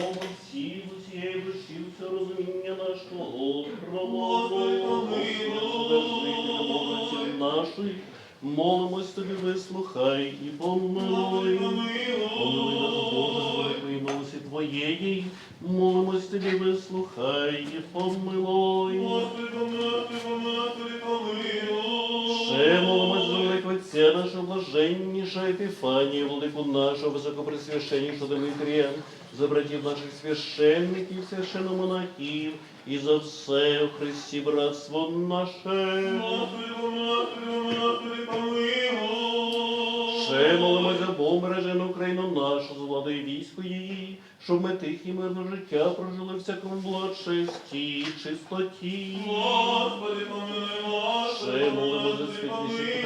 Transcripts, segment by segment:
Бога всіх, усієї душі, все розуміння нашого, Господи, нашої, молимось тобі, вислухай і помилуй. Помилуй. Нас, Боже, великої милості Твоєї, молимось тобі, вислухай і помилуй. Ще молимось за великого Нашого блаженніша Епіфанія, владику нашого високопресвященнішого Дмитрія, за братів наших священників, священномонахів, і за все у Христі братство наше. Ще молимось за помережену Україну нашу, з владою військо її, щоб ми тихі і мирне життя прожили в всякому благочесті і чистоті. Ще молимо за світліших патріотів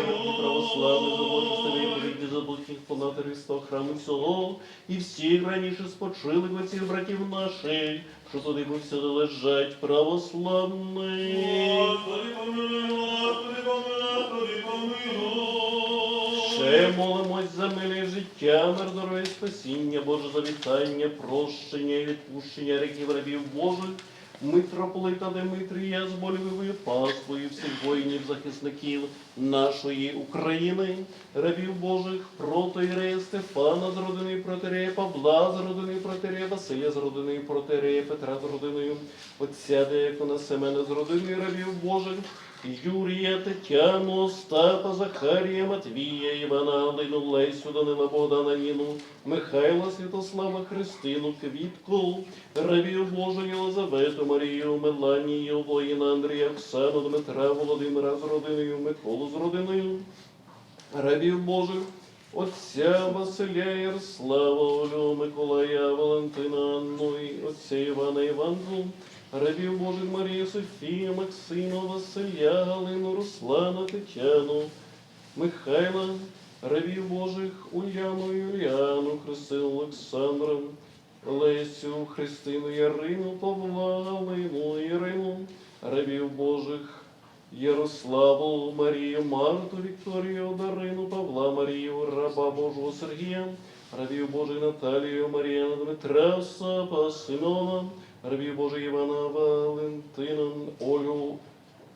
православних, за Божих старих повідні за блохих понаторів сто храму всього, і всіх раніше спочилих отців братів наших, що туди повсюди лежать православних. Ще молимось за миле життя, мир, здоров'я, спасіння, Боже завітання, прощення і відпущення реків рабів Божих, митрополита Димитрія з болівою паствою всіх воїнів, захисників нашої України, рабів Божих, протоірея Стефана з родиною протерея, Павла, з родиною протерея, Василя, з родиною протерея, Петра, з родиною отця Деякона Семена, з родиною рабів Божих, Юрія, Тетяну, Остапа, Захарія, Матвія, Івана, Алину, Лесю, Данила, Богдана, Ніну, Михайла, Святослава, Христину, Квітку, Ревію Божу, Єлизавету, Марію, Меланію, воїна Андрія, Оксану, Дмитра, Володимира з родиною, Миколу з родиною, Рабів Божих, Отця Василя Ярослава, Олю, Миколая, Валентина, Анну, і Отця Івана Іванку, Рабів Божих Марію, Софію, Максима, Василя, Галину, Руслана, Тетяну, Михайла, Рабів Божих, Ульяну, Юліану, Христину, Олександра, Лесю, Христину, Ярину, Павла, Галину, Ірину, Рабів Божих, Ярославу, Марію, Марту, Вікторію, Дарину, Павла, Марію, раба Божого Сергія, Рабів Божий Наталію, Маріяна, Дмитра, Сапа, Симона, Рабів Божий Івана, Валентина, Олю,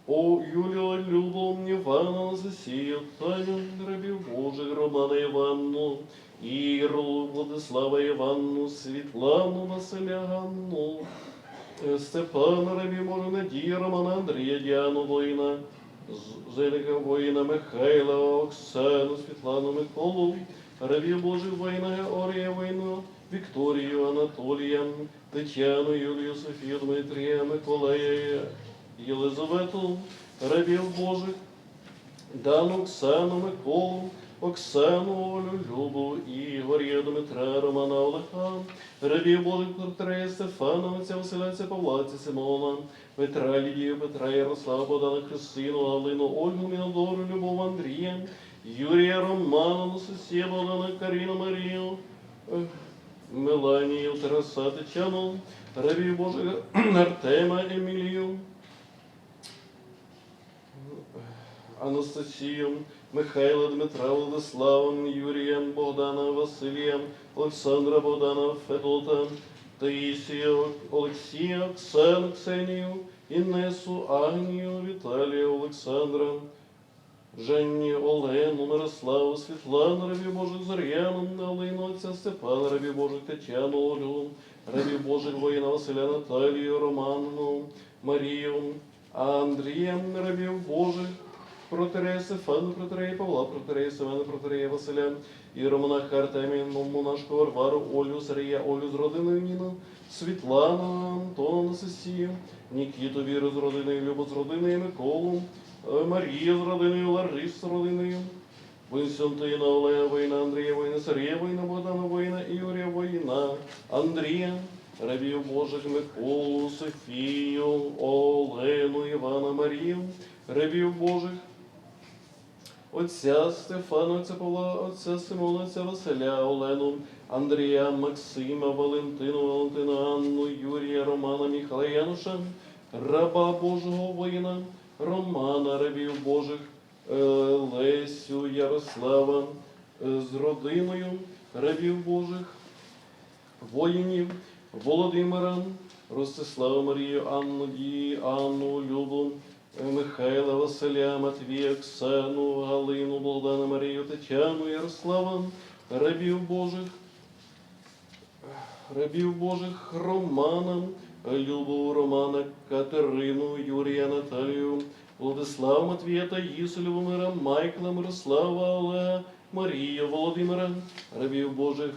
о Юлію, Любу, Івана, Анастасію, Таню, Рабів Божих, Романа Іванну, Іру, Владислава Іванну, Світлану, Василя Ганну, Е, Степана Рабі Божий, Надія, Романа, Андрія, Діану, воїна, З- Зелика воїна, Михайла, Оксану, Світлану, Миколу, Рабі Божий, воїна, Георгія, воїна, Вікторію, Анатолія, Тетяну, Юлію, Софію, Дмитрія, Миколая, Єлизавету, рабів Божих, Дану, Оксану, Миколу, Оксану, Олю, Любу, Ігоря, Дмитра, Романа, Олега, рабів Божих, Петрея, Стефана, Отця Василя, Отця Павла, Отця Симона, Петра, Лідію, Петра, Ярослава, Богдана, Христину, Галину, Ольгу, Мінодору, Любов, Андрія, Юрія, Романа, Анастасія, Богдана, Каріну, Марію, Меланію, Тараса, Тетяну, рабів Божих, Артема, Емілію, Анастасію, Михайла, Дмитра, Владислава, Юрія, Богдана, Василія, Олександра, Богдана, Федота, Таїсію, Олексія, Оксану, Ксенію, Інесу, Агнію, Віталія, Олександра, Женні, Олену, Мирославу, Світлану, Рабі Божих, Зоряну, Алину, Отця Степана, Рабі Божих, Тетяну, Ольгу, Рабі Божих, воїна Василя, Наталію, Роману, Марію, Андрія, Рабів Божих, протерея Стефану, протерея Павла, протерея Семена, протерея Василя, і Романаха Артемія, монашку Варвару, Олю, Сарія, Олю з родиною Ніну, Світлану, Антона, Анастасію, Нікіту, Віру з родиною, Любу з родиною, Миколу, е, Марію з родиною, Ларису з родиною, Винсентина, Олега, воїна, Андрія, воїна, Сарія, воїна, Богдана, воїна, Ігоря, воїна, Андрія, рабів Божих, Миколу, Софію, Олену, Івана, Марію, рабів Божих, Отця Стефана, отця отця Симона, отця Василя, Олену, Андрія, Максима, Валентину, Валентина, Анну, Юрія, Романа, Міхала, Януша, раба Божого воїна, Романа, рабів Божих, е, Лесю, Ярослава, е, з родиною рабів Божих, воїнів, Володимира, Ростислава Марію, Анну Дії, Анну Любу, Михайла, Василя, Матвія, Оксану, Галину, Богдана, Марію, Тетяну, Ярослава, рабів Божих, рабів Божих Романа, Любу, Романа, Катерину, Юрія, Наталію, Владислава, Матвія, Таїсу, Любомира, Майкла, Мирослава, Олега, Марію, Володимира, рабів Божих,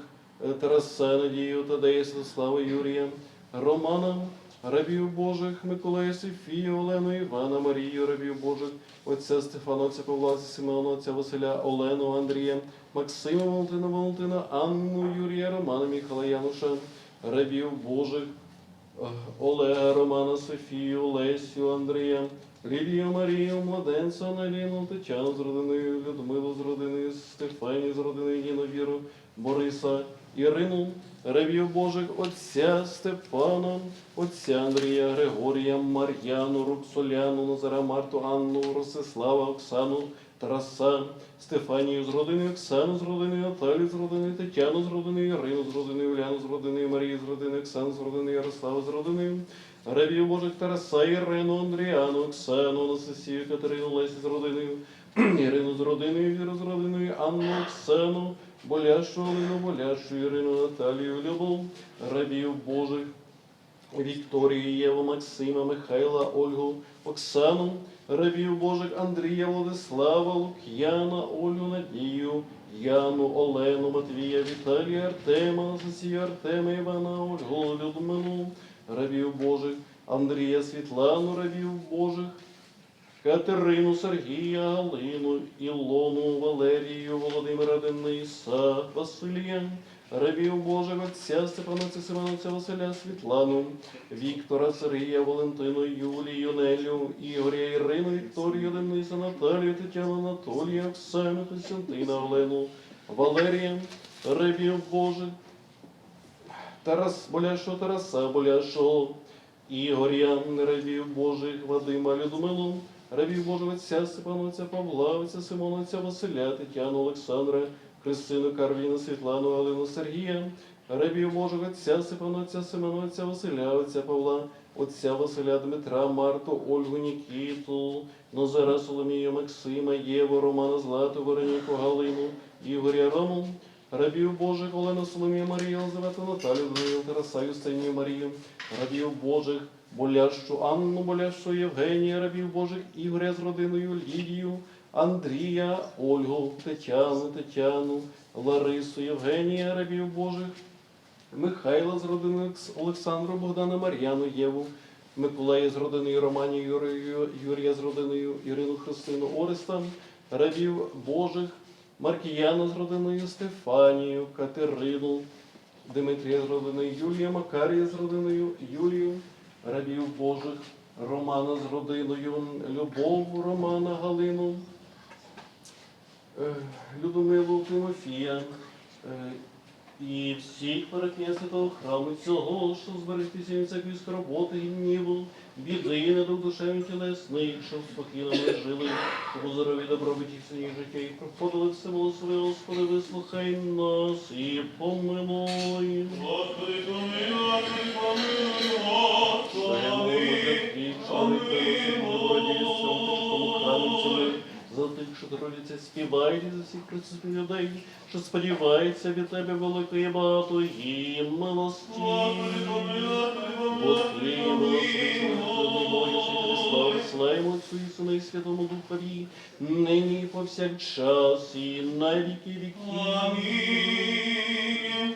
Тараса, Надію, Тадея, Святослава, Юрія, Романа, рабів Божих, Миколая, Софію, Олену, Івана, Марію, рабів Божих, отця Стефана, отця Павла, Симеона, отця Василя, Олену, Андрія, Максима, Валентина, Валентина, Анну, Юрія, Романа, Михайла, Януша, рабів Божих, е, Олега, Романа, Софію, Лесю, Андрія, Лілію, Марію, Младенця, Аналіну, Тетяну з родиною, Людмилу з родиною, Стефанію з родиною, Ніну, Віру, Бориса, Ірину, рабів Божих, отця Степана, отця Андрія, Григорія, Мар'яну, Руксоляну, Назара, Марту, Анну, Ростислава, Оксану, Тараса, Стефанію з родиною, Оксану з родиною, Наталію з родиною, Тетяну з родиною, Ірину з родиною, Уляну з родиною, Марію з родиною, Оксану з родиною, Ярославу з родиною, Рабів Божих Тараса, Ірину, Андріану, Оксану, Анастасію, Катерину, Лесі з родиною, Ірину з родиною, Віру з родиною, Анну, Оксану, Боляшу, Олину, Боляшу, Ірину, Наталію, Любов, рабів Божих, Вікторію, Єву, Максима, Михайла, Ольгу, Оксану, рабів Божих Андрія, Владислава, Лук'яна, Олю, Надію, Яну, Олену, Матвія, Віталія, Артема, Анастасію, Артема, Івана, Ольгу, Людмилу, рабів Божих, Андрія, Світлану, рабів Божих, Катерину, Сергія, Галину, Ілону, Валерію, Володимира, Дениса, Василія, рабів Божих, Отця Степановця, Семеновця, Василя, Світлану, Віктора, Сергія, Валентину, Юлію, Нелю, Ігоря, Ірину, Вікторію, Дениса, Наталію, Тетяну, Анатолія, Оксану, Костянтина, Олену, Валерія, рабів Божих, Тарас, Боляшого, Тараса, Боляшого, Ігоря, рабів Божих, Вадима, Людмилу, рабів Божих, отця Степановця, Павла, отця Симоновця, Василя, Тетяну, Олександра, Христину, Карвіну, Світлану, Галину, Сергія, рабів Божих, отця Степановця, Семеновця, Василя, отця Павла, отця Василя, Дмитра, Марту, Ольгу, Нікіту, Назара, Соломію, Максима, Єву, Романа, Злату, Вероніку, Галину, Ігоря, Рому, рабів Божих, Олену, Соломію, Марію, Елизавету, Наталію, Данилу, Тараса, Юстинію, Марію, рабів Божих, Болящу, Анну Болящу, Євгенія, рабів Божих, Ігоря з родиною, Лідію, Андрія, Ольгу, Тетяну, Тетяну, Ларису, Євгенія, рабів Божих, Михайла з родини Олександру, Богдана, Мар'яну, Єву, Миколая з родиною Романі, Юрія з родиною Ірину Христину, Ореста, рабів Божих, Маркіяна з родиною Стефанію, Катерину, Дмитрія з родиною Юлія, Макарія з родиною Юлію, рабів Божих, Романа з родиною, Любов, Романа, Галину, е, Людмилу, Тимофія, е, і всіх перекня святого храму цього, що зберегтися від всякої скорботи і гніву, біди і недуг душевні тілесний, щоб спокійно ми жили, у здорові добробиті всіх життя і проходили все волосове, Господи, вислухай нас і помилуй. Господи, помилуй, помилуй, Господи, за тих, що трудяться, співають за всіх присутніх людей, що сподівається від тебе великої милості. Помилуй, Христос, славимо Отцю і Сину і Святому Духові, нині повсякчас і на віки віків. Амінь.